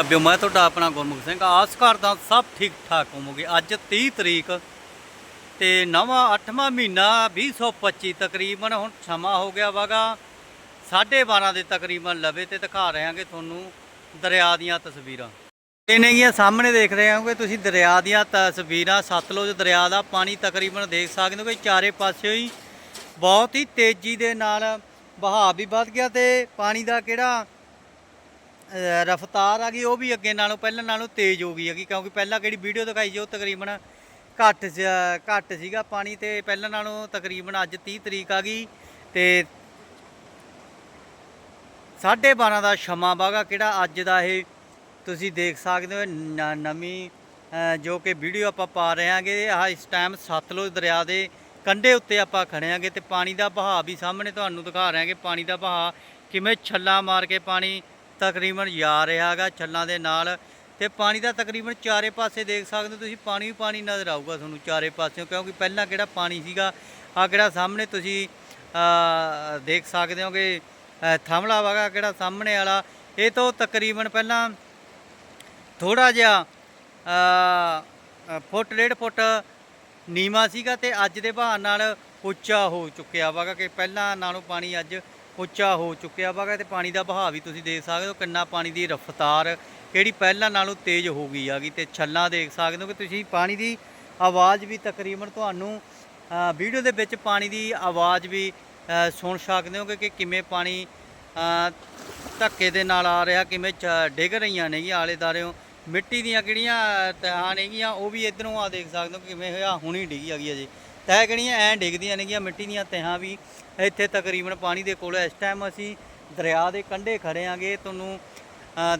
ਅਬਿਓ ਮੈਂ ਤੁਹਾਡਾ ਆਪਣਾ ਗੁਰਮੁਖ ਸਿੰਘ ਆਸ ਕਰਦਾ ਸਭ ਠੀਕ ਠਾਕ ਹੋਵੋਗੇ। ਅੱਜ 30 ਤਰੀਕ ਤੇ ਨਵਾਂ 8ਵਾਂ ਮਹੀਨਾ 2025 ਤਕਰੀਬਨ ਹੁਣ ਸਮਾਂ ਹੋ ਗਿਆ ਵਾਗਾ। 12:30 ਦੇ ਤਕਰੀਬਨ ਲਵੇ ਤੇ ਦਿਖਾ ਰਹੇ ਹਾਂਗੇ ਤੁਹਾਨੂੰ ਦਰਿਆ ਦੀਆਂ ਤਸਵੀਰਾਂ। ਇਹ ਨੇਗੀਆਂ ਸਾਹਮਣੇ ਦੇਖ ਰਹੇ ਹੋਗੇ ਤੁਸੀਂ ਦਰਿਆ ਦੀਆਂ ਤਸਵੀਰਾਂ ਸਤਲੁਜ ਦਰਿਆ ਦਾ ਪਾਣੀ ਤਕਰੀਬਨ ਦੇਖ ਸਕਦੇ ਹੋ ਕਿ ਚਾਰੇ ਪਾਸਿਓਂ ਹੀ ਬਹੁਤ ਹੀ ਤੇਜ਼ੀ ਦੇ ਨਾਲ ਵਹਾਅ ਵੀ ਵੱਧ ਗਿਆ ਤੇ ਪਾਣੀ ਦਾ ਕਿਹੜਾ ਰਫ਼ਤਾਰ ਆ ਗਈ, ਉਹ ਵੀ ਅੱਗੇ ਨਾਲੋਂ ਪਹਿਲਾਂ ਨਾਲੋਂ ਤੇਜ਼ ਹੋ ਗਈ ਹੈਗੀ, ਕਿਉਂਕਿ ਪਹਿਲਾਂ ਕਿਹੜੀ ਵੀਡੀਓ ਦਿਖਾਈ ਜੋ ਤਕਰੀਬਨ ਘੱਟ ਘੱਟ ਸੀਗਾ ਪਾਣੀ ਤੇ ਪਹਿਲਾਂ ਨਾਲੋਂ ਤਕਰੀਬਨ ਅੱਜ 30 ਤਰੀਕ ਆ ਗਈ ਤੇ 12:30 ਦਾ ਸ਼ਮਾ ਬਾਗਾ ਕਿਹੜਾ ਅੱਜ ਦਾ ਇਹ ਤੁਸੀਂ ਦੇਖ ਸਕਦੇ ਹੋ, ਨ- ਨਵੀਂ ਜੋ ਕਿ ਵੀਡੀਓ ਆਪਾਂ ਪਾ ਰਹੇ ਹਾਂਗੇ, ਆਹ ਇਸ ਟਾਈਮ ਸਤਲੁਜ ਦਰਿਆ ਦੇ ਕੰਢੇ ਉੱਤੇ ਆਪਾਂ ਖੜੇ ਹਾਂਗੇ ਤੇ ਪਾਣੀ ਦਾ ਬਹਾਅ ਵੀ ਸਾਹਮਣੇ ਤੁਹਾਨੂੰ ਦਿਖਾ ਰਹੇ ਹਾਂਗੇ, ਪਾਣੀ ਦਾ ਬਹਾਅ ਕਿਵੇਂ ਛੱਲਾ ਮਾਰ ਕੇ ਪਾਣੀ ਤਕਰੀਬਨ ਜਾ ਰਿਹਾ ਹੈਗਾ ਛੱਲਾਂ ਦੇ ਨਾਲ ਤੇ ਪਾਣੀ ਦਾ ਤਕਰੀਬਨ ਚਾਰੇ ਪਾਸੇ ਦੇਖ ਸਕਦੇ ਹੋ ਤੁਸੀਂ ਪਾਣੀ ਵੀ ਪਾਣੀ ਨਜ਼ਰ ਆਊਗਾ ਤੁਹਾਨੂੰ ਚਾਰੇ ਪਾਸਿਓਂ ਕਿਉਂਕਿ ਪਹਿਲਾਂ ਕਿਹੜਾ ਪਾਣੀ ਸੀਗਾ ਆ ਕਿਹੜਾ ਸਾਹਮਣੇ ਤੁਸੀਂ ਦੇਖ ਸਕਦੇ ਹੋ ਕਿ ਅਹ, ਥਮਲਾ ਵਗਾ ਕਿਹੜਾ ਸਾਹਮਣੇ ਵਾਲਾ ਇਹ ਤੋਂ ਤਕਰੀਬਨ ਪਹਿਲਾਂ ਥੋੜਾ ਜਿਹਾ ਫੁੱਟ ਡੇਢ ਫੁੱਟ ਨੀਵਾ ਸੀਗਾ ਤੇ ਅੱਜ ਦੇ ਬਹਾਅ ਨਾਲ ਉੱਚਾ ਹੋ ਚੁੱਕਿਆ ਵਾਗਾ ਕਿ ਪਹਿਲਾਂ ਨਾਲੋਂ ਪਾਣੀ ਅੱਜ ਉੱਚਾ ਹੋ ਚੁੱਕਿਆ ਵਾਗਾ ਤੇ ਪਾਣੀ ਦਾ ਵਹਾਅ ਵੀ ਤੁਸੀਂ ਦੇਖ ਸਕਦੇ ਹੋ ਕਿੰਨਾ ਪਾਣੀ ਦੀ ਰਫ਼ਤਾਰ ਕਿਹੜੀ ਪਹਿਲਾਂ ਨਾਲੋਂ ਤੇਜ਼ ਹੋ ਗਈ ਆਗੀ ਤੇ ਛੱਲਾਂ ਦੇਖ ਸਕਦੇ ਹੋ ਕਿ ਤੁਸੀਂ ਪਾਣੀ ਦੀ ਆਵਾਜ਼ ਵੀ ਤਕਰੀਬਨ ਤੁਹਾਨੂੰ ਵੀਡੀਓ ਦੇ ਵਿੱਚ ਪਾਣੀ ਦੀ ਆਵਾਜ਼ ਵੀ ਸੁਣ ਸਕਦੇ ਹੋ ਕਿ ਕਿਵੇਂ ਪਾਣੀ ਧੱਕੇ ਦੇ ਨਾਲ ਆ ਰਿਹਾ, ਕਿਵੇਂ ਚ- ਡਿੱਗ ਰਹੀਆਂ ਨੇਗੀਆਂ ਆਲੇ ਦਾਰਿਓਂ ਮਿੱਟੀ ਦੀਆਂ ਕਿਹੜੀਆਂ ਤਹਾਂ ਨੇਗੀਆਂ, ਉਹ ਵੀ ਇਧਰੋਂ ਆ ਦੇਖ ਸਕਦੇ ਹੋ ਕਿਵੇਂ ਹੋਇਆ, ਹੁਣੀ ਡਿੱਗੀ ਹੈਗੀ ਜੀ। ਤਹਿ ਕਿਹੜੀਆਂ ਐਂ ਡਿੱਗਦੀਆਂ ਨੇਗੀਆਂ ਮਿੱਟੀ ਦੀਆਂ ਤਹਾਂ ਵੀ। ਇੱਥੇ ਤਕਰੀਬਨ ਪਾਣੀ ਦੇ ਕੋਲ ਇਸ ਟਾਈਮ ਅਸੀਂ ਦਰਿਆ ਦੇ ਕੰਢੇ ਖੜੇ ਆਂਗੇ। ਤੁਹਾਨੂੰ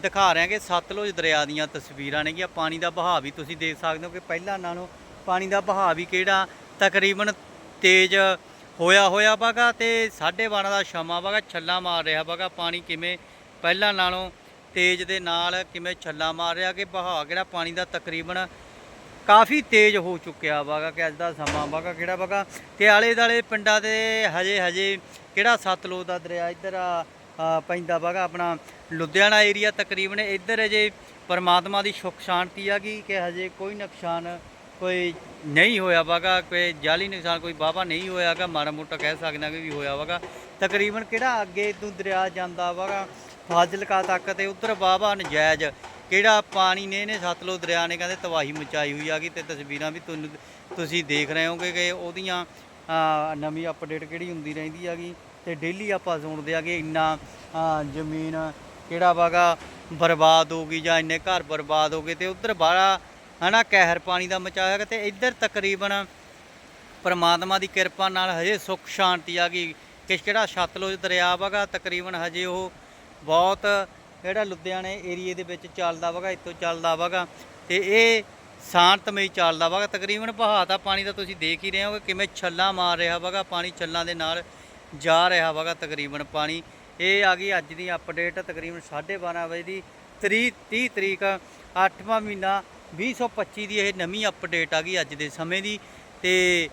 ਦਿਖਾ ਰਹੇ ਹਾਂਗੇ ਸਤਲੁਜ ਦਰਿਆ ਦੀਆਂ ਤਸਵੀਰਾਂ ਨੇਗੀਆਂ। ਪਾਣੀ ਦਾ ਬਹਾਅ ਵੀ ਤੁਸੀਂ ਦੇਖ ਸਕਦੇ ਹੋ ਕਿ ਪਹਿਲਾਂ ਨਾਲੋਂ ਪਾਣੀ ਦਾ ਬਹਾਅ ਵੀ ਕਿਹੜਾ ਤਕਰੀਬਨ ਤੇਜ਼ ਹੋਇਆ ਹੋਇਆ ਵਾਗਾ ਤੇ 12:30 ਦਾ ਸ਼ਮਾ ਵਾਗਾ, ਛੱਲਾ ਮਾਰ ਰਿਹਾ ਵਾਗਾ। ਪਾਣੀ ਕਿਵੇਂ ਪਹਿਲਾਂ ਨਾਲੋਂ ਤੇਜ਼ ਦੇ ਨਾਲ ਕਿਵੇਂ ਛੱਲਾ ਮਾਰ ਰਿਹਾ ਕਿ ਬਹਾਅ ਕਿਹੜਾ ਪਾਣੀ ਦਾ ਤਕਰੀਬਨ ਕਾਫੀ ਤੇਜ਼ ਹੋ ਚੁੱਕਿਆ ਵਾਗਾ ਕਿ ਅੱਜ ਦਾ ਸਮਾਂ ਵਾਗਾ ਕਿਹੜਾ ਵਾਗਾ? ਤੇ ਆਲੇ ਦਾਲੇ ਪਿੰਡਾਂ ਦੇ ਹਜੇ ਹਜੇ ਕਿਹੜਾ ਸਤਲੁਜ ਦਾ ਦਰਿਆ ਇੱਧਰ ਆ ਆ ਪੈਂਦਾ ਵਾਗਾ? ਆਪਣਾ ਲੁਧਿਆਣਾ ਏਰੀਆ ਤਕਰੀਬਨ ਇੱਧਰ ਅਜੇ ਪਰਮਾਤਮਾ ਦੀ ਸੁੱਖ ਸ਼ਾਂਤੀ ਆ ਗਈ ਕਿ ਹਜੇ ਕੋਈ ਨੁਕਸਾਨ ਕੋਈ ਨਹੀਂ ਹੋਇਆ ਵਾਗਾ, ਕੋਈ ਜਾਲੀ ਨੁਕਸਾਨ ਕੋਈ ਵਾਹਵਾ ਨਹੀਂ ਹੋਇਆਗਾ ਮਾੜਾ ਮੋਟਾ ਕਹਿ ਸਕਦੇ ਹਾਂ ਕਿ ਵੀ ਹੋਇਆ ਵਾਗਾ। ਤਕਰੀਬਨ ਕਿਹੜਾ ਅੱਗੇ ਤੋਂ ਦਰਿਆ ਜਾਂਦਾ ਵਾਗਾ? ਫਾਜ਼ਿਲਕਾ ਤੱਕ ਤੇ ਉਧਰ ਵਾਹਵਾ ਨਜਾਇਜ਼ ਕਿਹੜਾ ਪਾਣੀ ਨੇ, ਇਹਨੇ ਸਤਲੁਜ ਦਰਿਆ ਨੇ ਕਹਿੰਦੇ ਤਬਾਹੀ ਮਚਾਈ ਹੋਈ ਆਗੀ ਤੇ ਤਸਵੀਰਾਂ ਵੀ ਤੁਹਾਨੂੰ ਤੁਸੀਂ ਦੇਖ ਰਹੇ ਹੋਗੇ ਕਿ ਉਹਦੀਆਂ ਨਵੀਂ ਅਪਡੇਟ ਕਿਹੜੀ ਹੁੰਦੀ ਰਹਿੰਦੀ ਹੈਗੀ ਤੇ ਡੇਲੀ ਆਪਾਂ ਸੁਣਦੇ ਆਗੇ ਇੰਨਾ ਜ਼ਮੀਨ ਕਿਹੜਾ ਵਾਗਾ ਬਰਬਾਦ ਹੋ ਗਈ ਜਾਂ ਇੰਨੇ ਘਰ ਬਰਬਾਦ ਹੋ ਗਏ ਤੇ ਉਧਰ ਬਾਹਲਾ, ਹਨਾ, ਕਹਿਰ ਪਾਣੀ ਦਾ ਮਚਾਇਆ ਗਿਆ ਤੇ ਇੱਧਰ ਤਕਰੀਬਨ ਪਰਮਾਤਮਾ ਦੀ ਕਿਰਪਾ ਨਾਲ ਹਜੇ ਸੁੱਖ ਸ਼ਾਂਤੀ ਆ ਗਈ। ਕਿ ਕਿਹੜਾ ਸਤਲੁਜ ਦਰਿਆ ਵਗਾ, ਤਕਰੀਬਨ ਹਜੇ ਉਹ ਬਹੁਤ ਜਿਹੜਾ ਲੁਧਿਆਣੇ ਏਰੀਏ ਦੇ ਵਿੱਚ ਚੱਲਦਾ ਵਗਾ, ਇੱਥੋਂ ਚੱਲਦਾ ਵਗਾ, ਤੇ ਇਹ ਸ਼ਾਂਤਮਈ ਚੱਲਦਾ ਵਗਾ। ਤਕਰੀਬਨ ਵਹਾਅ ਦਾ ਪਾਣੀ ਦਾ ਤੁਸੀਂ ਦੇਖ ਹੀ ਰਹੇ ਹੋ ਕਿ ਕਿਵੇਂ ਛੱਲਾਂ ਮਾਰ ਰਿਹਾ ਵਗਾ, ਪਾਣੀ ਛੱਲਾਂ ਦੇ ਨਾਲ ਜਾ ਰਿਹਾ ਵਗਾ ਤਕਰੀਬਨ ਪਾਣੀ। ਇਹ ਆ ਗਈ ਅੱਜ ਦੀ ਅਪਡੇਟ ਤਕਰੀਬਨ 12:30 ਵਜੇ ਦੀ 30 30 ਤਰੀਕ 8ਵਾਂ ਮਹੀਨਾ 2025 ਦੀ ਇਹ ਨਵੀਂ ਅਪਡੇਟ ਆ ਗਈ ਅੱਜ ਦੇ ਸਮੇਂ ਦੀ। ਤੇ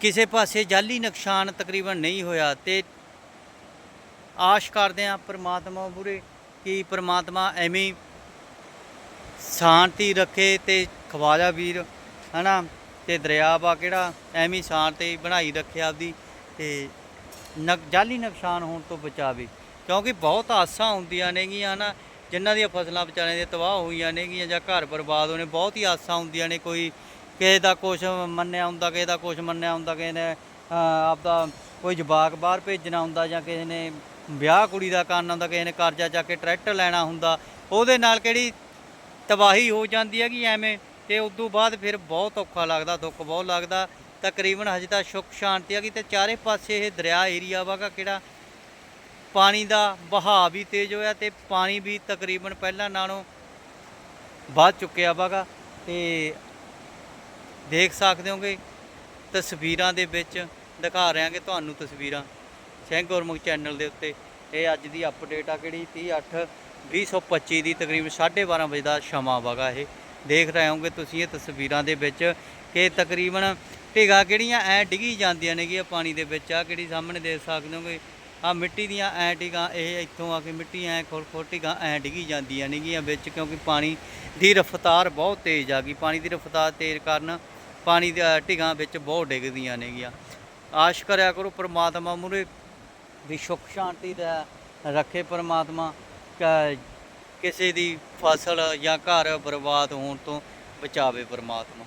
ਕਿਸੇ ਪਾਸੇ ਜਾਲੀ ਨੁਕਸਾਨ ਤਕਰੀਬਨ ਨਹੀਂ ਹੋਇਆ ਤੇ ਆਸ਼ ਕਰਦੇ ਹਾਂ ਪ੍ਰਮਾਤਮਾ ਬੁਰੇ ਕਿ ਪ੍ਰਮਾਤਮਾ ਐਵੇਂ ਸ਼ਾਂਤੀ ਰੱਖੇ ਤੇ ਖਵਾਜਾ ਵੀਰ, ਹਨਾ, ਤੇ ਦਰਿਆ ਵਾ ਕਿਹੜਾ, ਐਵੇਂ ਸ਼ਾਂਤੀ ਬਣਾਈ ਰੱਖੇ ਆਪਦੀ ਤੇ ਨਕ, ਜਾਲੀ ਨੁਕਸਾਨ ਹੋਣ ਤੋਂ ਬਚਾਵੇ। ਕਿਉਂਕਿ ਬਹੁਤ ਆਸਾਂ ਹੁੰਦੀਆਂ ਨੇਗੀਆਂ ਨਾ ਜਿਨ੍ਹਾਂ ਦੀਆਂ ਫਸਲਾਂ ਵਿਚਾਰਿਆਂ ਦੀਆਂ ਤਬਾਹ ਹੋਈਆਂ ਨੇਗੀਆਂ ਜਾਂ ਘਰ ਬਰਬਾਦ ਹੋਣੇ, ਬਹੁਤ ਹੀ ਆਸਾਂ ਹੁੰਦੀਆਂ ਨੇ ਕੋਈ, ਕਿਸੇ ਦਾ ਕੁਝ ਮੰਨਿਆ ਹੁੰਦਾ, ਕਿਸੇ ਦਾ ਕੁਝ ਮੰਨਿਆ ਹੁੰਦਾ, ਕਿਸੇ ਨੇ ਆਪਦਾ ਕੋਈ ਜਵਾਕ ਬਾਹਰ ਭੇਜਣਾ ਹੁੰਦਾ ਜਾਂ ਕਿਸੇ ਨੇ ਵਿਆਹ ਕੁੜੀ ਦਾ ਕਰਨਾ ਹੁੰਦਾ, ਕਿਸੇ ਨੇ ਕਰਜ਼ਾ ਚੱਕ ਕੇ ਟਰੈਕਟਰ ਲੈਣਾ ਹੁੰਦਾ, ਉਹਦੇ ਨਾਲ ਕਿਹੜੀ ਤਬਾਹੀ ਹੋ ਜਾਂਦੀ ਹੈਗੀ ਐਵੇਂ? ਤੇ ਉਸ ਤੋਂ ਬਾਅਦ ਫਿਰ ਬਹੁਤ ਔਖਾ ਲੱਗਦਾ, ਦੁੱਖ ਬਹੁਤ ਲੱਗਦਾ। ਤਕਰੀਬਨ ਹਜੇ ਤਾਂ ਸੁੱਖ ਸ਼ਾਂਤੀ ਹੈਗੀ ਤੇ ਚਾਰੇ ਪਾਸੇ ਇਹ ਦਰਿਆ ਏਰੀਆ ਵਾਗਾ ਕਿਹੜਾ? ਪਾਣੀ ਦਾ ਵਹਾਅ ਵੀ ਤੇਜ਼ ਹੋਇਆ ਤੇ ਪਾਣੀ ਵੀ ਤਕਰੀਬਨ ਪਹਿਲਾਂ ਨਾਲੋਂ ਵੱਧ ਚੁੱਕਿਆ ਵਾਗਾ ਤੇ ਦੇਖ ਸਕਦੇ ਹੋਗੇ ਤਸਵੀਰਾਂ ਦੇ ਵਿੱਚ ਦਿਖਾ ਰਹੇ ਹਾਂਗੇ ਤੁਹਾਨੂੰ ਤਸਵੀਰਾਂ ਸਿੰਘ ਗੁਰਮੁਖ ਚੈਨਲ ਦੇ ਉੱਤੇ। ਇਹ ਅੱਜ ਦੀ ਅਪਡੇਟ ਆ ਕਿਹੜੀ? 30 8 2025 ਦੀ ਤਕਰੀਬਨ 12:30 ਵਜੇ ਦਾ ਸ਼ਮਾ ਵਗਾ ਇਹ। ਦੇਖ ਰਹੇ ਹੋਗੇ ਤੁਸੀਂ ਇਹ ਤਸਵੀਰਾਂ ਦੇ ਵਿੱਚ ਕਿ ਤਕਰੀਬਨ ਢਿਗਾ ਕਿਹੜੀਆਂ ਐ ਡਿੱਗੀ ਜਾਂਦੀਆਂ ਨੇਗੀਆਂ ਪਾਣੀ ਦੇ ਵਿੱਚ ਆ, ਕਿਹੜੀ ਸਾਹਮਣੇ ਦੇਖ ਸਕਦੇ ਹੋਗੇ ਆ ਮਿੱਟੀ ਦੀਆਂ ਐ ਟਿਕਾਂ ਇਹ ਇੱਥੋਂ ਆ ਕੇ ਮਿੱਟੀ ਐ ਖੋਲ ਖੋਲ ਟਿਕਾਂ ਐ ਡਿੱਗੀ ਜਾਂਦੀਆਂ ਨੇਗੀਆਂ ਵਿੱਚ ਕਿਉਂਕਿ ਪਾਣੀ ਦੀ ਰਫ਼ਤਾਰ ਬਹੁਤ ਤੇਜ਼ ਆ ਗਈ। ਪਾਣੀ ਦੀ ਰਫ਼ਤਾਰ ਤੇਜ਼ ਕਾਰਨ ਪਾਣੀ ਦੀ ਟਿਕਾਂ ਵਿੱਚ ਬਹੁਤ ਡਿੱਗਦੀਆਂ ਨੇਗੀਆਂ ਆਸ਼ ਕਰਿਆ ਕਰੋ, ਪ੍ਰਮਾਤਮਾ ਮੂਰੇ ਵੀ ਸੁੱਖ ਸ਼ਾਂਤੀ ਦਾ ਰੱਖੇ ਪ੍ਰਮਾਤਮਾ। ਕ- ਕਿਸੇ ਦੀ ਫਸਲ ਜਾਂ ਘਰ ਬਰਬਾਦ ਹੋਣ ਤੋਂ ਬਚਾਵੇ ਪ੍ਰਮਾਤਮਾ।